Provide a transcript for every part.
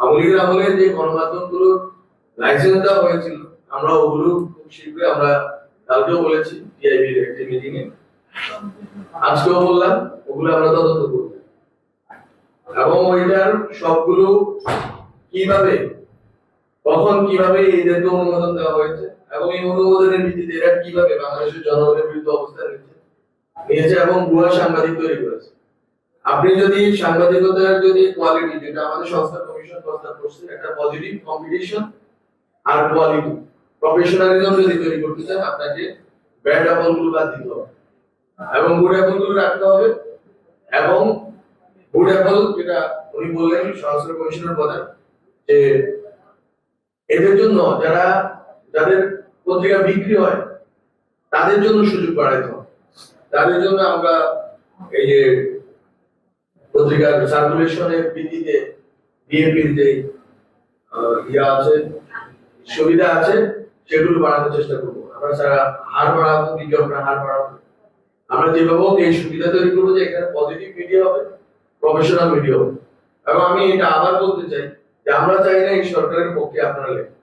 আমলে যে লাইসেন্স দেওয়া হয়েছিল, আমরা ওগুলো খুব শীঘ্রই আমরা কালকেও বলেছি একটি মিটিং এ আজকেও বললাম, ওগুলো আমরা তদন্ত করব। এবং ওইটার সবগুলো কীভাবে, কখন কীভাবে এদেরকে অনুমোদন দেওয়া হয়েছে এবং এই অনুমোদনের ভিত্তিতে এরা কীভাবে বাংলাদেশের জনগণের বিরুদ্ধে অবস্থান নিচ্ছে নিয়েছে এবং ভুয়া সাংবাদিক তৈরি করেছে। আপনি যদি সাংবাদিকতার যদি কোয়ালিটি যেটা আমাদের সংস্থা কমিশন প্রস্তাব করছে, একটা পজিটিভ কম্পিটিশন আর কোয়ালিটি প্রফেশনালিজম যদি তৈরি করতে চান, আপনাকে ব্যাড অ্যাপলগুলো বাদ দিতে হবে। এবং গুড অ্যাপলগুলো রাখতে হবে। এবং গুড অ্যাপল যেটা উনি বললেন, সংস্থা কমিশনের প্রধান যে এদের জন্য যারা, যাদের পত্রিকা বিক্রি হয়, তাদের জন্য সুযোগ বাড়াইতে হবে। তাদের জন্য আমরা এই যে পত্রিকার সার্কুলেশনের ভিত্তিতে বিএনপির যে ইয়া আছে, সুবিধা আছে, সেগুলো চেষ্টা করব। আমরা সারা হার বাড়াবো হার বাড়াবো। আমরা এই সুবিধা তৈরি করব যে এখানে পজিটিভ মিডিয়া হবে প্রফেশনাল মিডিয়া হবে। এবং আমি এটা আবার বলতে চাই যে আমরা চাই না এই সরকারের পক্ষে আপনারা লেখেন।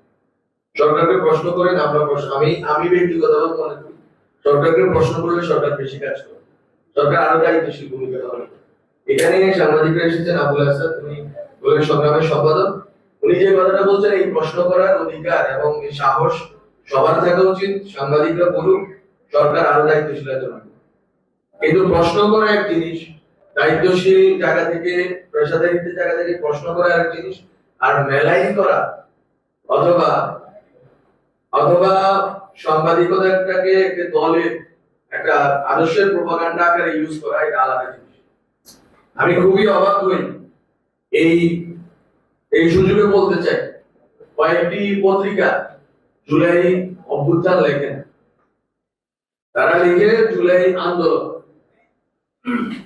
সরকারকে প্রশ্ন করেন, আমরা প্রশ্ন আমি আমি ব্যক্তিগতভাবে মনে করি, সরকারকে প্রশ্ন করলে সরকার বেশি কাজ করে। সরকার আরও দায়িত্বশীল ভূমিকা এখানে সাংবাদিকরা এসেছেন আবুল হাসান, উনি সংগ্রামের সম্পাদক। উনি যে কথাটা বলছেন, এই প্রশ্ন করার অধিকার এবং সাহস সবার থাকা উচিত, সাংবাদিকরা বলুক, সরকার আরও দায়িত্বশীলতা রাখবে কিন্তু প্রশ্ন করা এক জিনিস, দায়িত্বশীল জায়গা থেকে, পেশাদারিত্বের জায়গা থেকে প্রশ্ন করা এক জিনিস, আর মেলাইন করা, অথবা অথবা সাংবাদিকতাটাকে একটা দলের একটা আদর্শের প্রপাগান্ডা আকারে ইউজ করা, এটা আলাদা জিনিস। আমি খুবই অবাক হই। এই এই সুযোগে বলতে চাই, কয়েকটি পত্রিকা জুলাই অভ্যুত্থান লেখেন। তারা লিখে জুলাই আন্দোলন।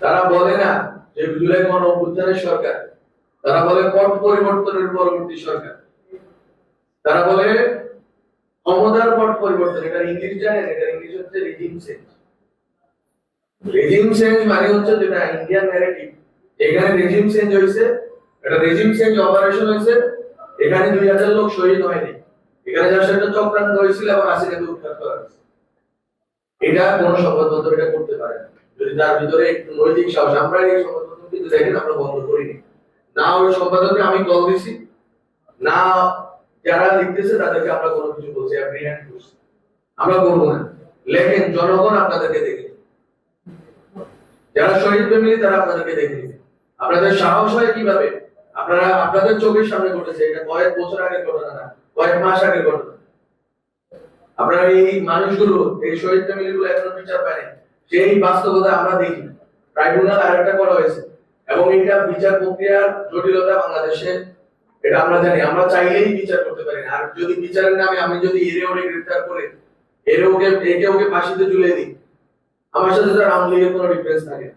তারা বলে না যে জুলাই গণ অভ্যুত্থানের সরকার। তারা বলে পট পরিবর্তনের পরবর্তী সরকার। তারা বলে ক্ষমতার পট পরিবর্তন, এটা ইংলিশ জানেন, এটা ইংলিশ হচ্ছে রিজিম চেঞ্জ রেজিম চেঞ্জ মানে হচ্ছে যেটা ইন্ডিয়ান ন্যারেটিভ এখানে রেজিম চেঞ্জ হয়েছে এটা রেজিম চেঞ্জ অপারেশন হয়েছে, এখানে দুই হাজার লোক শহীদ হয়নি। এখানে যার একটা চক্রান্ত হয়েছিল এবং আসিনাকে উৎখাত করা হয়েছে। এটা কোন সংবাদপত্র এটা করতে পারে যদি তার ভিতরে একটু নৈতিক সাহস, আমরা এই সংবাদপত্র কিন্তু দেখেন, আমরা বন্ধ করিনি। না ওই সম্পাদককে আমি কল দিছি, না যারা লিখতেছে তাদেরকে আমরা কোনো কিছু বলছি আপনি হ্যান্ড করছি। আমরা করব না। লেখেন, জনগণ আপনাদেরকে দেখে যারা শহীদ ফ্যামিলি তারা আপনাদেরকে দেখে। আপনাদের সাহস হয় কীভাবে? আপনারা, আপনাদের চোখের সামনে ঘটেছে, এটা কয়েক বছর আগের ঘটনা না, কয়েক মাস আগের ঘটনা। আপনারা এই মানুষগুলো, এই শহীদ ফ্যামিলি গুলো এখনও বিচার পায়নি। সেই বাস্তবতা আমরা দেখি ট্রাইব্যুনাল আরেকটা করা হয়েছে। এবং এটা বিচার প্রক্রিয়ার জটিলতা বাংলাদেশে, এটা আমরা জানি। আমরা চাইলেই বিচার করতে পারি আর যদি বিচারের নামে আমি যদি এরে ওরে গ্রেফতার করে এরে ওকে একে ওকে ফাঁসিতে ঝুলিয়ে দিই, আমার সাথে তার আওয়ামী কোনো ডিফারেন্স থাকে।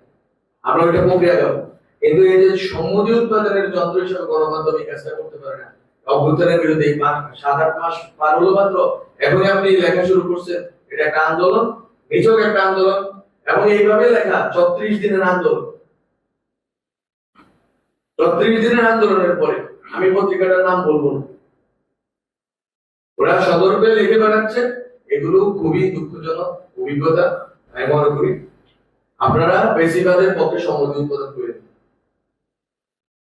আমরা ওইটা প্রক্রিয়া যাব কিন্তু এই যে সম্মতি উৎপাদনের যন্ত্র হিসেবে গণমাধ্যম এই কাজটা করতে পারে না। অভ্যুত্থানের বিরুদ্ধে এই সাত আট মাস পার হলো মাত্র। এখনই আপনি লেখা শুরু করছেন। এটা একটা আন্দোলন নিছক একটা আন্দোলন, এবং এইভাবে লেখা, ছত্রিশ দিনের আন্দোলন। ছত্রিশ দিনের আন্দোলনের পরে, আমি পত্রিকাটার নাম বলব না। ওরা সদর্পে লিখে বেড়াচ্ছে এগুলো খুবই দুঃখজনক অভিজ্ঞতা, আমি মনে করি। আপনারা বেশিরভাগের পক্ষে সম্মতি উৎপাদন করে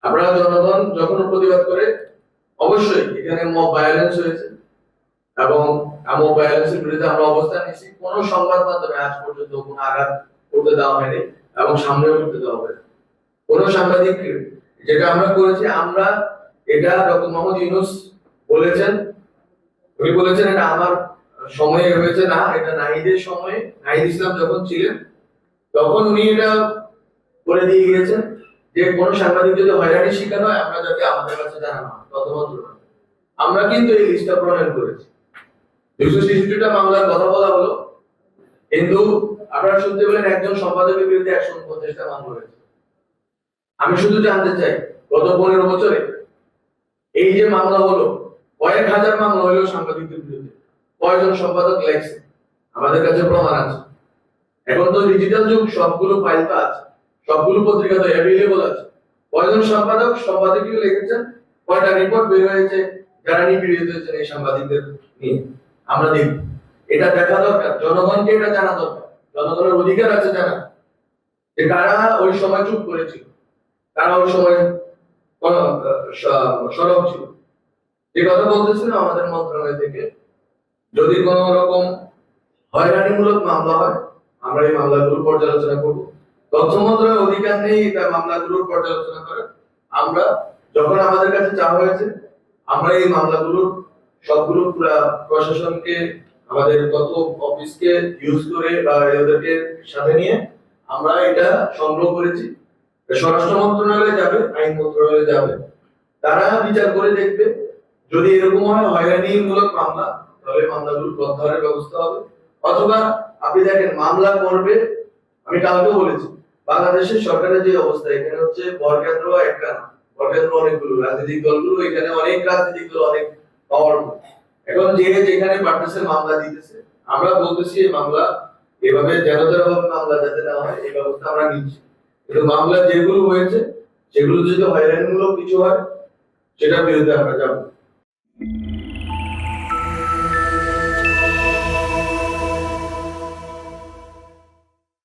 আপনারা জনগণ যখন প্রতিবাদ করে, অবশ্যই এখানে মব ভায়োলেন্স হয়েছে এবং মব ভায়োলেন্সের বিরুদ্ধে আমরা অবস্থান নিয়েছি। কোন সংবাদ মাধ্যমে আজ পর্যন্ত কোনো আঘাত করতে দেওয়া হয়নি এবং সামনেও করতে দেওয়া হয়নি। কোন সাংবাদিক যেটা আমরা করেছি, আমরা এটা ডক্টর মোহাম্মদ ইউনুস বলেছেন, উনি বলেছেন এটা আমার সময়ে হয়েছে না, এটা নাহিদের সময়ে। নাহিদ ইসলাম যখন ছিলেন, তখন উনি এটা করে দিয়ে গিয়েছেন। যে কোন সাংবাদিক যদি হয়রানির শিকার হয়, আমরা যাতে আমাদের কাছে জানানো হয় না। আমরা কিন্তু এই লিস্টটা প্রণয়ন করেছি। দুশো ছেষট্টিটা মামলার কথা বলা হলো। কিন্তু আপনারা শুনতে পেলেন একজন সম্পাদকের বিরুদ্ধে একশো উনপঞ্চাশটা মামলা হয়েছে আমি শুধু জানতে চাই, গত পনেরো বছরে এই যে মামলা হলো, কয়েক হাজার মামলা হলো সাংবাদিকদের বিরুদ্ধে। কয়জন সম্পাদক লেখছে আমাদের কাছে প্রমাণ আছে। এখন তো ডিজিটাল যুগ, সবগুলো ফাইল তো আছে। সবগুলো পত্রিকা তো অ্যাভেলেবল আছে কয়জন সম্পাদক সম্পাদকীয় লিখেছেন? কয়টা রিপোর্ট বের হয়েছে? যারা নিপীড়িত হয়েছেন এই সাংবাদিকদের নিয়ে। আমরা দেখব। এটা দেখা দরকার। জনগণকে এটা জানা দরকার। জনগণের অধিকার আছে জানা। যে কারা ওই সময় চুপ করেছিল। কারা ওই সময় সরব ছিল। যে কথা বলতেছিলাম আমাদের মন্ত্রণালয় থেকে, যদি কোন রকম হয়রানিমূলক মামলা হয়, আমরা এই মামলাগুলো পর্যালোচনা করব। তথ্য মন্ত্রণালয়ের অধিকার নেই এটা মামলাগুলোর পর্যালোচনা করে আমরা যখন আমাদের কাছে চাওয়া হয়েছে, আমরা এই মামলাগুলোর সবগুলো পুরা প্রশাসনকে, আমাদের তথ্য অফিসকে ইউজ করে বা ওদেরকে সাথে নিয়ে আমরা এটা সংগ্রহ করেছি। স্বরাষ্ট্র মন্ত্রণালয়ে যাবে, আইন মন্ত্রণালয়ে যাবে। তারা বিচার করে দেখবে। যদি এরকম হয় হয়রানিমূলক মামলা, তাহলে মামলাগুলো প্রত্যাহারের ব্যবস্থা হবে। অথবা আপনি দেখেন, মামলা করবে, আমি কালকেও বলেছি বাংলাদেশের সরকারের যে অবস্থা, এখানে হচ্ছে বরকেন্দ্র একটা বরকেন্দ্র অনেকগুলো, রাজনৈতিক দলগুলো, এখানে অনেক রাজনৈতিক দল, অনেক পাওয়ারফুল এখন যে যেখানে পারতেছে, মামলা দিতেছে। আমরা বলতেছি এই মামলা, এভাবে যেন তেন মামলা যাতে না হয়, এই ব্যবস্থা আমরা নিচ্ছি। কিন্তু মামলা যেগুলো হয়েছে, সেগুলো যদি হয়রানিমূলক কিছু হয়, সেটার বিরুদ্ধে আমরা যাব।